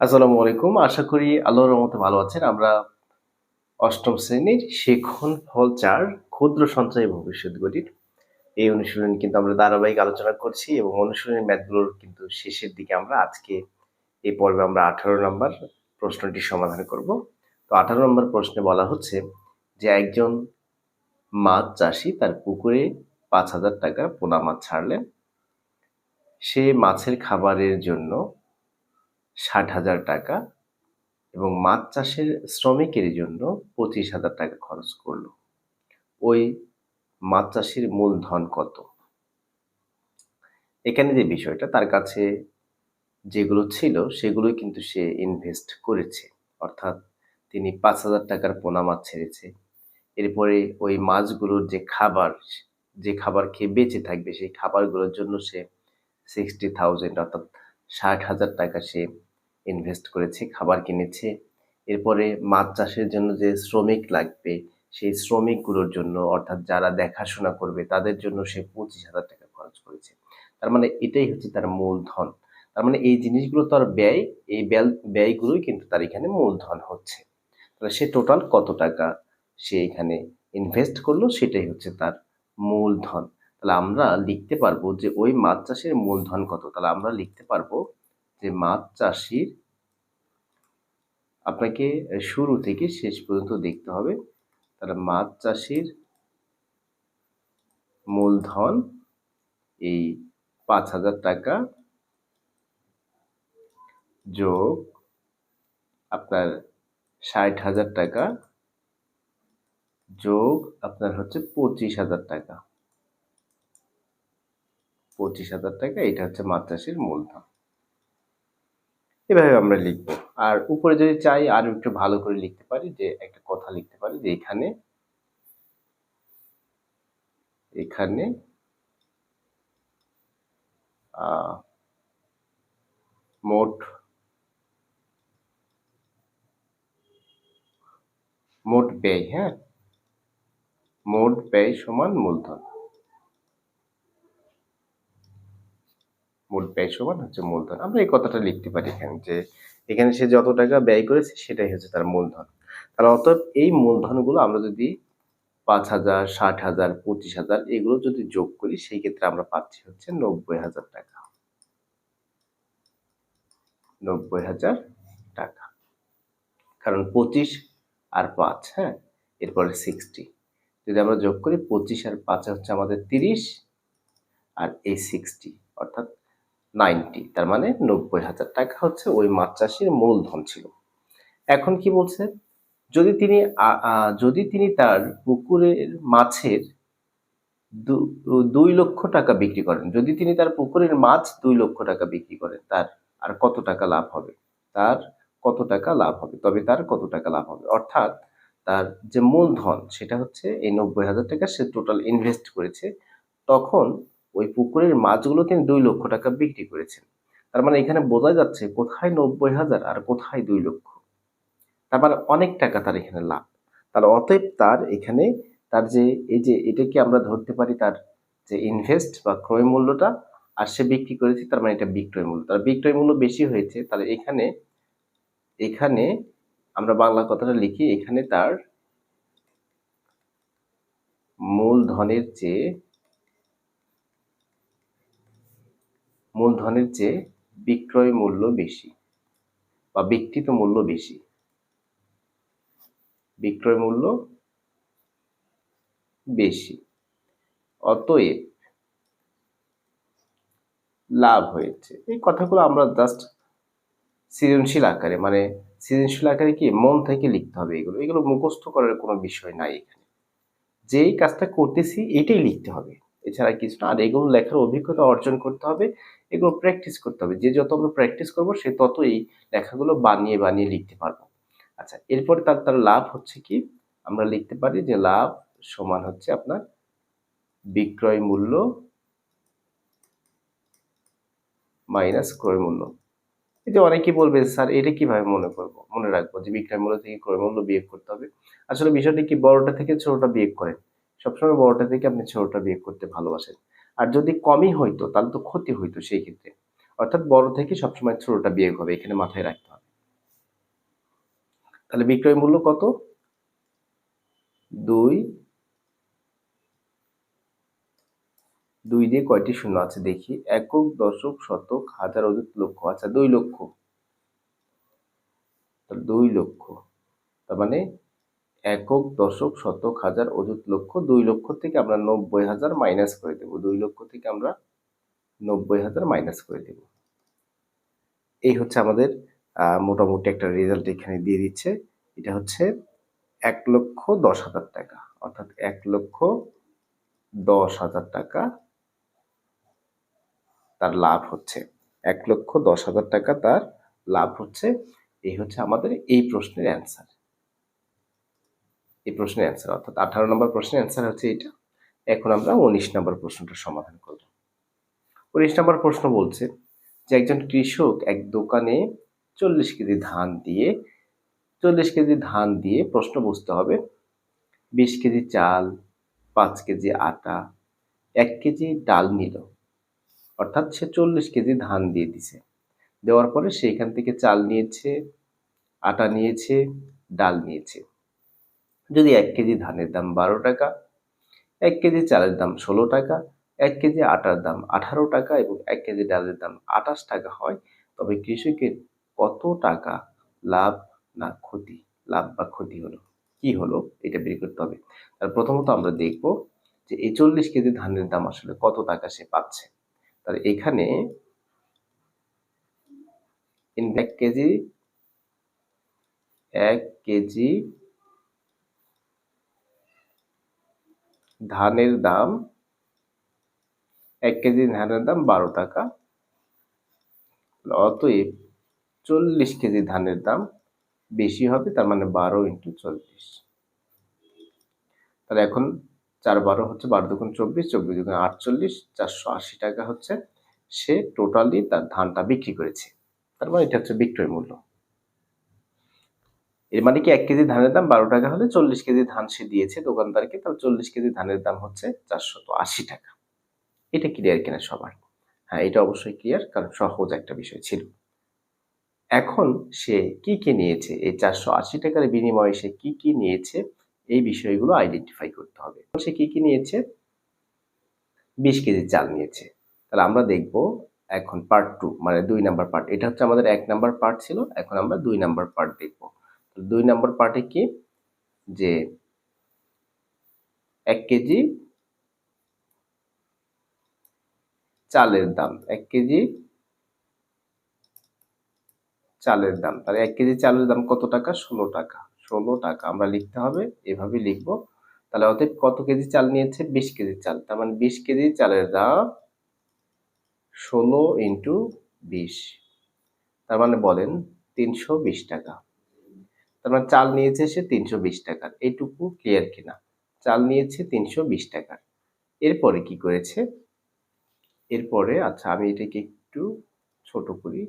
আসসালামু আলাইকুম। আশা করি আল্লাহর রহমতে ভালো আছেন। আমরা অষ্টম শ্রেণির শেখন ফল চার ক্ষুদ্র সঞ্চয় ভবিষ্যৎ গঠিত। এই অনুশীলন কিন্তু আমরা ধারাবাহিক আলোচনা করছি এবং অনুশীলনের ম্যাথগুলোর কিন্তু শেষের দিকে আমরা আজকে এই পর্বে আমরা আঠারো নম্বর প্রশ্নটি সমাধান করব। তো আঠারো নম্বর প্রশ্নে বলা হচ্ছে যে একজন মাছ চাষি তার পুকুরে পাঁচ হাজার টাকার পোনা মাছ ছাড়লেন। সে মাছের খাবারের জন্য ষাট হাজার টাকা এবং মাছ চাষের শ্রমিকের জন্য পঁচিশ হাজার টাকা খরচ করল। ওই মাছ চাষির মূলধন কত? এখানে যে বিষয়টা, তার কাছে যেগুলো ছিল, সেগুলোই কিন্তু সে ইনভেস্ট করেছে। অর্থাৎ তিনি পাঁচ হাজার টাকার পোনা মাছ ছেড়েছে। এরপরে ওই মাছগুলোর যে খাবার যে খাবার খেয়ে বেঁচে থাকবে, সেই খাবারগুলোর জন্য সে সিক্সটি থাউজেন্ড অর্থাৎ ষাট হাজার টাকা সে ইনভেস্ট করেছে, খাবার কিনেছে। এরপরে মাছ চাষের জন্য যে শ্রমিক লাগবে, সেই শ্রমিকগুলোর জন্য, অর্থাৎ যারা দেখাশোনা করবে, তাদের জন্য সে পঁচিশ হাজার টাকা খরচ করেছে। তার মানে এটাই হচ্ছে তার মূলধন। তার মানে এই জিনিসগুলো তার ব্যয়, এই ব্যয়গুলোই কিন্তু তার এখানে মূলধন হচ্ছে। তাহলে সে টোটাল কত টাকা সে এখানে ইনভেস্ট করল, সেটাই হচ্ছে তার মূলধন। তাহলে আমরা লিখতে পারব যে ওই মাছ চাষের মূলধন কত? তাহলে আমরা লিখতে পারব যে মাছ চাষির আপনাকে শুরু থেকে শেষ পর্যন্ত দেখতে হবে। তাহলে মাছ চাষির মূলধন এই পাঁচ হাজার টাকা যোগ আপনার ষাট হাজার টাকা যোগ আপনার হচ্ছে পঁচিশ হাজার টাকা। পঁচিশ হাজার টাকা, এটা হচ্ছে মাছ চাষির মূলধন। এভাবে আমরা লিখব। আর উপরে যদি চাই আরও একটু ভালো করে লিখতে পারি, যে একটা কথা লিখতে পারি, যে এখানে এখানে মোট মোট ব্যয় হ্যাঁ? মোট ব্যয় সমান মূলধন। মোট ব্যয় সমান হচ্ছে মূলধন। আমরা এই কথাটা লিখতে পারি এখানে যে, এখানে সে যত টাকা ব্যয় করেছে সেটাই হচ্ছে তার মূলধন। তাহলে অতএব এই মূলধনগুলো আমরা যদি পাঁচ হাজার, ষাট হাজার, পঁচিশ হাজার এগুলো যদি যোগ করি, সেই ক্ষেত্রে আমরা পাচ্ছি হচ্ছে নব্বই হাজার টাকা। নব্বই হাজার টাকা। কারণ পঁচিশ আর পাঁচ হ্যাঁ? এরপরে সিক্সটি যদি আমরা যোগ করি, পঁচিশ আর পাঁচে হচ্ছে আমাদের তিরিশ, আর এই সিক্সটি অর্থাৎ নাইনটি। তার মানে নব্বই হাজার টাকা হচ্ছে ওই মাছ চাষির মূলধন ছিল। এখন কি বলছে? যদি তিনি যদি তিনি তার পুকুরের মাছের দুই লক্ষ টাকা বিক্রি করেন, যদি তিনি তার পুকুরের মাছ দুই লক্ষ টাকা বিক্রি করেন, তার আর কত টাকা লাভ হবে? তার কত টাকা লাভ হবে? তবে তার কত টাকা লাভ হবে? অর্থাৎ তার যে মূলধন, সেটা হচ্ছে এই নব্বই হাজার টাকা সে টোটাল ইনভেস্ট করেছে। তখন ওই পুকুরের মাছগুলো তিনি দুই লক্ষ টাকা বিক্রি করেছেন। তার মানে এখানে বোঝা যাচ্ছে কোথায় নব্বই হাজার আর কোথায় দুই লক্ষ। তার মানে অনেক টাকা তার এখানে লাভ। তার অতএব তার এখানে তার যে, এই যে এটাকে আমরা ধরতে পারি তার যে ইনভেস্ট বা ক্রয় মূল্যটা আর সে বিক্রি করেছে তার মানে এটা বিক্রয় মূল্য। তার বিক্রয় মূল্য বেশি হয়েছে তাহলে এখানে এখানে আমরা বাংলা কথাটা লিখি, এখানে তার মূলধনের চেয়ে মূলধনের চেয়ে বিক্রয় মূল্য বেশি বা বিক্রিত মূল্য বেশি। বিক্রয় মূল্য বেশি। অতএব লাভ হয়েছে। এই কথাগুলো আমরা জাস্ট সৃজনশীল আকারে মানে সৃজনশীল আকারে কি মন থেকে লিখতে হবে এগুলো। এগুলো মুখস্থ করার কোনো বিষয় নাই এখানে। যেই কাজটা করতেছি এটাই লিখতে হবে। এছাড়া কিছু না, আর এগুলো লেখার অভিজ্ঞতা অর্জন করতে হবে, এগুলো প্র্যাকটিস করতে হবে। যে যত আমরা প্র্যাকটিস করব, সে তত এই লেখাগুলো বানিয়ে বানিয়ে লিখতে পারব। আচ্ছা এরপর তার তার লাভ হচ্ছে কি? আমরা লিখতে পারি যে লাভ সমান হচ্ছে আপনার বিক্রয় মূল্য মাইনাস ক্রয় মূল্য। এই যে অনেকে বলবে, স্যার, এটা কীভাবে মনে করব? মনে রাখব যে বিক্রয় মূল্য থেকে ক্রয় মূল্য বিয়োগ করতে হবে। আসলে বিষয়টি কি, বড়টা থেকে ছোটটা বিয়োগ করেন? সবসময় বড়টা থেকে আপনি ছোটটা বিয়োগ করতে ভালোবাসেন। আর যদি কমই হইতো, তাহলে তো ক্ষতি হইতো সেই ক্ষেত্রে। অর্থাৎ বড় থেকে সবসময় ছোটটা বিয়োগ হবে, এখানে মাথায় রাখতে হবে। তাহলে বিক্রয় মূল্য কত? দুই। দুই দিয়ে কয়টি শূন্য? আছে দেখি। একক, দশক, শতক, হাজার অযুত লক্ষ। আচ্ছা দুই লক্ষ। দুই লক্ষ। তার মানে একক দশক শতক হাজার অযুত লক্ষ, দুই লক্ষ থেকে আমরা নব্বই হাজার মাইনাস করে দেব। দুই লক্ষ থেকে আমরা নব্বই হাজার মাইনাস করে দেব। এই হচ্ছে আমাদের মোটামুটি একটা রেজাল্ট এখানে দিয়ে দিচ্ছে। এটা হচ্ছে এক লক্ষ দশ হাজার টাকা। অর্থাৎ এক লক্ষ দশ হাজার টাকা তার লাভ হচ্ছে। এক লক্ষ দশ হাজার টাকা তার লাভ হচ্ছে। এই হচ্ছে আমাদের এই প্রশ্নের অ্যান্সার এই প্রশ্নের অ্যান্সার অর্থাৎ আঠারো নম্বর প্রশ্নের অ্যান্সার হচ্ছে এটা। এখন আমরা উনিশ নম্বর প্রশ্নটা সমাধান করব। উনিশ নম্বর প্রশ্ন বলছে যে একজন কৃষক এক দোকানে চল্লিশ কেজি ধান দিয়ে, চল্লিশ কেজি ধান দিয়ে প্রশ্ন বুঝতে হবে, বিশ কেজি চাল, পাঁচ কেজি আটা, এক কেজি ডাল নিল। অর্থাৎ সে চল্লিশ কেজি ধান দিয়ে দিছে। দেওয়ার পরে সে এখান থেকে চাল নিয়েছে, আটা নিয়েছে, ডাল নিয়েছে। যদি এক কেজি ধানের দাম বারো টাকা, এক কেজি চালের দাম ষোলো টাকা, এক কেজি আটার দাম আঠারো টাকা এবং এক কেজি ডালের দাম আঠাশ টাকা হয়, তবে কৃষকের কত টাকা লাভ না ক্ষতি? লাভ বা ক্ষতি হলো? কি হলো? এটা বের করতে হবে। আর প্রথমত আমরা দেখব যে এই চল্লিশ কেজি ধানের দাম আসলে কত টাকা সে পাচ্ছে। তাহলে এখানে এক কেজি এক কেজি ধানের দাম, এক কেজি ধানের দাম বারো টাকা। অতএব চল্লিশ কেজি ধানের দাম বেশি হবে, তার মানে বারো ইন্টু চল্লিশ। তাহলে এখন চার বারো হচ্ছে বারো দুগুণ চব্বিশ চব্বিশ দুগুণ আটচল্লিশ, চারশো আশি টাকা হচ্ছে সে টোটালি তার ধানটা বিক্রি করেছে। তার মানে এটা হচ্ছে বিক্রয় মূল্য। এর মানে কি এক কেজি ধানের দাম বারো টাকা হলে চল্লিশ কেজি ধান সে দিয়েছে দোকানদারকে, তাহলে চল্লিশ কেজি ধানের দাম হচ্ছে চারশত আশি টাকা। এটা ক্লিয়ার কিনা সবার? হ্যাঁ এটা অবশ্যই ক্লিয়ার কারণ সহজ একটা বিষয় ছিল। এখন সে কি কি নিয়েছে, এই চারশো আশি টাকার বিনিময়ে সে কি কি নিয়েছে, এই বিষয়গুলো আইডেন্টিফাই করতে হবে। সে কি কি নিয়েছে? বিশ কেজি চাল নিয়েছে। তাহলে আমরা দেখব এখন পার্ট টু মানে দুই নাম্বার পার্ট এটা হচ্ছে আমাদের এক নাম্বার পার্ট ছিল, এখন আমরা দুই নাম্বার পার্ট দেখব। দুই নম্বর পার্টে কি? যে এক কেজি চালের দাম, এক কেজি চালের দাম। তাহলে এক কেজি চালের দাম কত টাকা? ষোলো টাকা। ষোলো টাকা। আমরা লিখতে হবে, এভাবে লিখব। তাহলে অতএব কত কেজি চাল নিয়েছে? বিশ কেজি চাল। তার মানে বিশ কেজি চালের দাম ষোলো ইন্টু বিশ। তার মানে বলেন তিনশো বিশ টাকা। তার মানে চাল নিয়েছে সে তিনশো বিশ টাকার। এইটুকু ক্লিয়ার কিনা? চাল নিয়েছে তিনশো বিশ টাকার। এরপরে কি করেছে? এরপরে আচ্ছা আমি এটাকে একটু ছোট করি।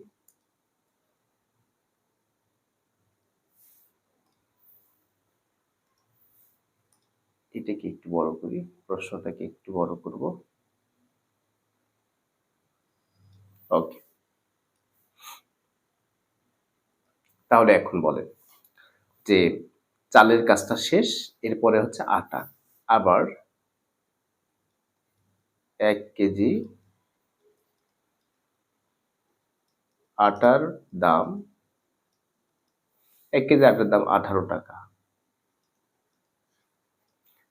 এটাকে একটু বড় করি, প্রশ্নটাকে একটু বড় করব। ওকে তাহলে এখন বলেন। যে চালের কাজটা শেষ, এরপরে হচ্ছে আটা। আবার এক কেজি আটার দাম, এক কেজি আটার দাম আঠারো টাকা।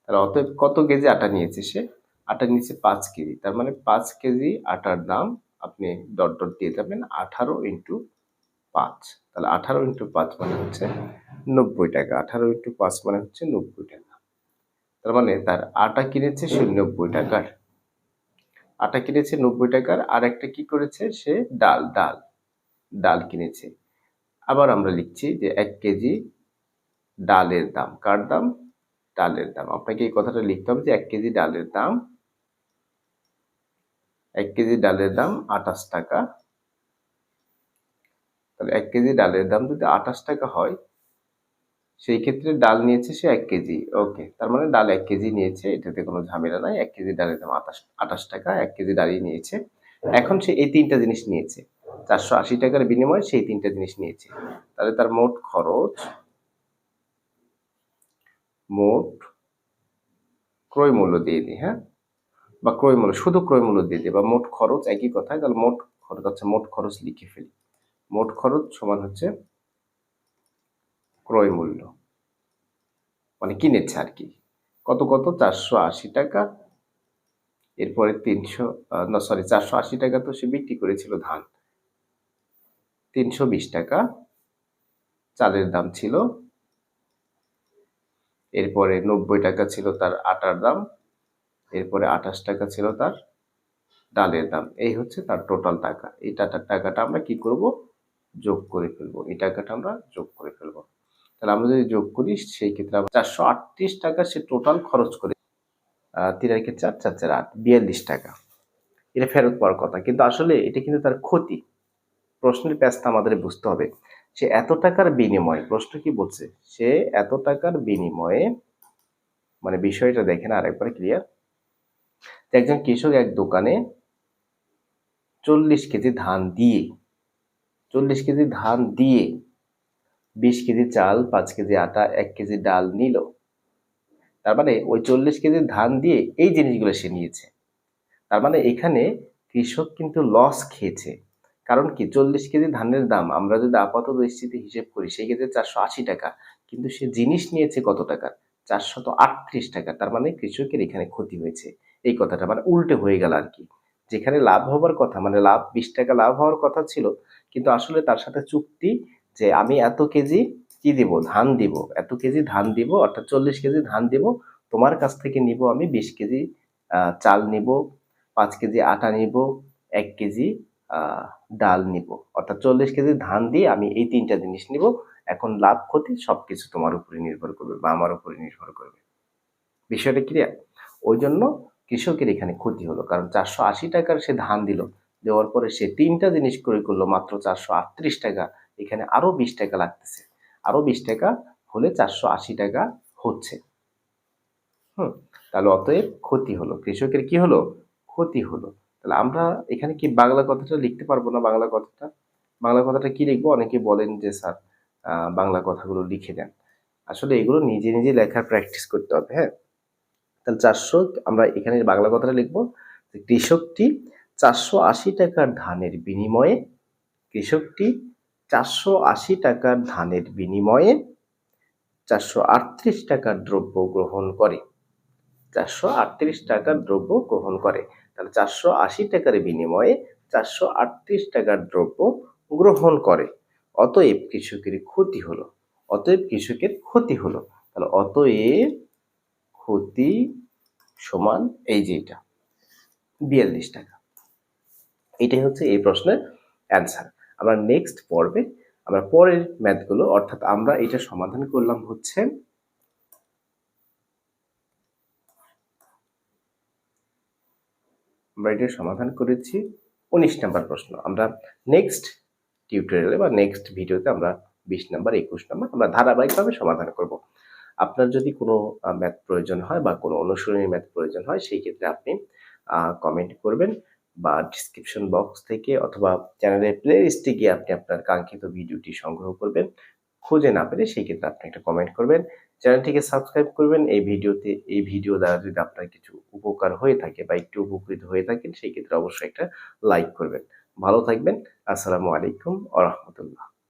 তাহলে অতএব কত কেজি আটা নিয়েছে সে? আটা নিয়েছে পাঁচ কেজি। তার মানে পাঁচ কেজি আটার দাম আপনি ডট ডট দিয়ে যাবেন আঠারো ইন্টু পাঁচ। তাহলে আঠারো ইন্টু পাঁচ মানে হচ্ছে নব্বই টাকা। আঠারো ইন্টু পাঁচ মানে হচ্ছে নব্বই টাকা। তার মানে তার আটা কিনেছে সে নব্বই টাকার। আটা কিনেছে নব্বই টাকার, আর একটা কি করেছে সে ডাল ডাল ডাল কিনেছে। আবার আমরা লিখছি যে এক কেজি ডালের দাম। কার দাম? ডালের দাম। আপনাকে এই কথাটা লিখতে হবে যে এক কেজি ডালের দাম, এক কেজি ডালের দাম আঠাশ টাকা। তাহলে এক কেজি ডালের দাম যদি আঠাশ টাকা হয়, সেই ক্ষেত্রে ডাল নিয়েছে সে এক কেজি। ওকে, তার মানে ডাল এক কেজি নিয়েছে, এটাতে কোনো ঝামেলা নাই। এক কেজি ডালের দাম আঠাশ আঠাশ টাকা, এক কেজি ডালই নিয়েছে। এখন সে এই তিনটা জিনিস নিয়েছে। চারশো আশি টাকার বিনিময়ে সেই তিনটা জিনিস নিয়েছে। তাহলে তার মোট খরচ, মোট ক্রয় মূল্য দিয়ে দিই হ্যাঁ? বা ক্রয় মূল্য, শুধু ক্রয় মূল্য দিয়ে দিই, বা মোট খরচ একই কথা তাহলে মোট খরচ আচ্ছা মোট খরচ লিখে ফেলি। মোট খরচ সমান হচ্ছে ক্রয় মূল্য। মানে কিনেছে আর কি। কত কত? চারশো আশি টাকা। এরপরে তিনশো না সরি চারশো আশি টাকা তো সে বিক্রি করেছিল ধান। তিনশো বিশ টাকা। চালের দাম ছিল। এরপরে নব্বই টাকা ছিল তার আটার দাম। এরপরে আঠাশ টাকা ছিল তার ডালের দাম। এই হচ্ছে তার টোটাল টাকা। এই টাকাটা আমরা কি করব? যোগ করে ফেলব। এই টাকাটা আমরা যোগ করে ফেলব। তাহলে আমরা যদি যোগ করি, সেই ক্ষেত্রে আমরা চারশো আটত্রিশ টাকা সে টোটাল খরচ করে তিন চার চার চার, আট, বিয়াল্লিশ টাকা। এটা ফেরত পাওয়ার কথা। কিন্তু আসলে এটা কিন্তু তার ক্ষতি। প্রশ্নের প্যাচটা আমাদের বুঝতে হবে। সে এত টাকার বিনিময়ে, প্রশ্ন কি বলছে? সে এত টাকার বিনিময়ে মানে বিষয়টা দেখেন আরেকবার ক্লিয়ার একজন কৃষক এক দোকানে চল্লিশ কেজি ধান দিয়ে চল্লিশ কেজি ধান দিয়ে বিশ কেজি চাল, পাঁচ কেজি আটা, এক কেজি ডাল নিল। তার মানে ওই চল্লিশ কেজি ধান দিয়ে এই জিনিসগুলো সে নিয়েছে। তার মানে এখানে কৃষক কিন্তু লস খেয়েছে। কারণ কি? চল্লিশ কেজি ধানের দাম, আমরা যদি আপাত দৃষ্টিতে হিসেব করি, সেই ক্ষেত্রে চারশো আশি টাকা। কিন্তু সে জিনিস নিয়েছে কত টাকা? চারশত আটত্রিশ টাকা। তার মানে কৃষকের এখানে ক্ষতি হয়েছে। এই কথাটা মানে উল্টে হয়ে গেল আর কি। যেখানে লাভ হবার কথা মানে লাভ, বিশ টাকা লাভ হওয়ার কথা ছিল কিন্তু আসলে তার সাথে চুক্তি যে আমি এত কেজি কি দিব? ধান দিব। এত কেজি ধান দিব, অর্থাৎ চল্লিশ কেজি ধান দিব। তোমার কাছ থেকে নিব আমি বিশ কেজি চাল নিব, পাঁচ কেজি আটা নিব, এক কেজি ডাল নিব। অর্থাৎ চল্লিশ কেজি ধান দিয়ে আমি এই তিনটা জিনিস নিব। এখন লাভ, ক্ষতি সব কিছু তোমার উপরে নির্ভর করবে বা আমার উপরে নির্ভর করবে। বিষয়টা ক্লিয়ার ওই জন্য কৃষকের এখানে ক্ষতি হলো। কারণ চারশো আশি টাকার সে ধান দিল। দেওয়ার পরে সে তিনটা জিনিস ক্রয় করল মাত্র চারশো আটত্রিশ টাকা, এখানে আরও বিশ টাকা লাগতেছে। আরও বিশ টাকা হলে চারশো আশি টাকা হচ্ছে। হুম, তাহলে অতএব ক্ষতি হলো। কৃষকের কি হলো? ক্ষতি হলো। তাহলে আমরা এখানে কি বাংলা কথাটা লিখতে পারব না বাংলা কথাটা? বাংলা কথাটা কি লিখব? অনেকে বলেন যে, স্যার বাংলা কথাগুলো লিখে দেন। আসলে এগুলো নিজে নিজে লেখার প্র্যাকটিস করতে হবে হ্যাঁ? তাহলে চারশো, আমরা এখানে বাংলা কথাটা লিখব কৃষকটি চারশো আশি টাকার ধানের বিনিময়ে, কৃষকটি চারশো আশি টাকার ধানের বিনিময়ে চারশো আটত্রিশ টাকার দ্রব্য গ্রহণ করে। চারশো আটত্রিশ টাকার দ্রব্য গ্রহণ করে। তাহলে চারশো আশি টাকার বিনিময়ে চারশো আটত্রিশ টাকার দ্রব্য গ্রহণ করে। অতএব কৃষকের ক্ষতি হলো। অতএব কৃষকের ক্ষতি হলো। তাহলে অতএব ক্ষতি সমান এই যে এটা, বিয়াল্লিশ টাকা। এটাই হচ্ছে এই প্রশ্নের অ্যান্সার আমরা নেক্সট পর্বে, আমরা পরের ম্যাথগুলো অর্থাৎ আমরা এটা সমাধান করলাম হচ্ছে আমরা এটা সমাধান করেছি উনিশ নাম্বার প্রশ্ন। আমরা নেক্সট টিউটোরিয়ালে বা নেক্সট ভিডিওতে আমরা বিশ নাম্বার, একুশ নাম্বার আমরা ধারাবাহিকভাবে সমাধান করব। আপনার যদি কোনো ম্যাথ প্রয়োজন হয় বা কোনো অনুশীলনী ম্যাথ প্রয়োজন হয়, সেই ক্ষেত্রে আপনি কমেন্ট করবেন। বা ডিসক্রিপশন বক্স থেকে অথবা চ্যানেলের প্লে লিস্টে গিয়ে আপনি আপনার কাঙ্ক্ষিত ভিডিওটি সংগ্রহ করবেন। খুঁজে না পেলে সেই ক্ষেত্রে আপনি একটা কমেন্ট করবেন। চ্যানেলটিকে সাবস্ক্রাইব করবেন। এই ভিডিওতে এই ভিডিও দ্বারা যদি আপনার কিছু উপকার হয়ে থাকে বা একটু উপকৃত হয়ে থাকেন, সেই ক্ষেত্রে অবশ্যই একটা লাইক করবেন। ভালো থাকবেন। আসসালামু আলাইকুম আ রহমতুল্লাহ।